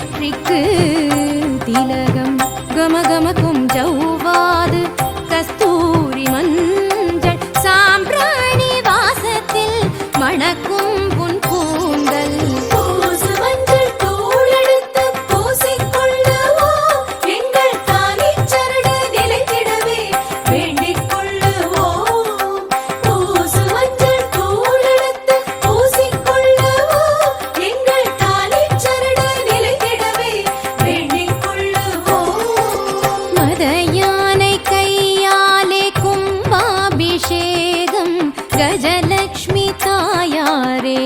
வெற்றிக்கு लक्ष्मी ताया रे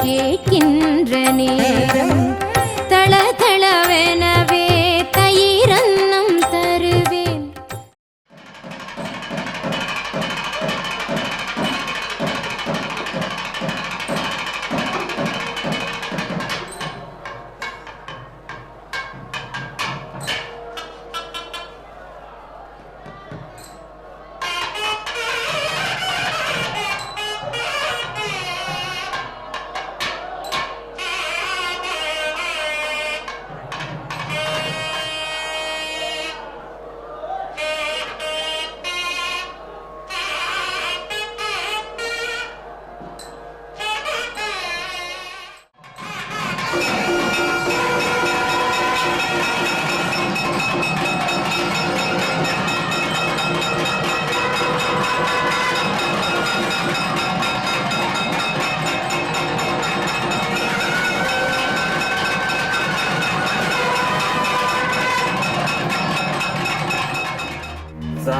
கேட்கின்றனே.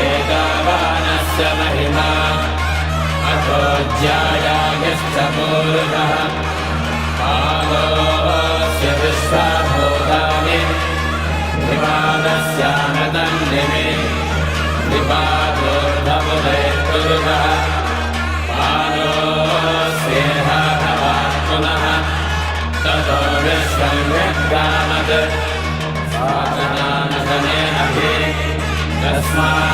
एतावानस्य महिमा। अथो ज्यायागश्चमूर्धः पादोऽस्य विश्वाभूतानि। विपादस्यानदन्दिनि विपादोर्धमुदयत्पुरुषः पादोऽस्येहाभवात् पुनः ततो विश्वं व्यग्रामत् साधनानधनेन तस्मात्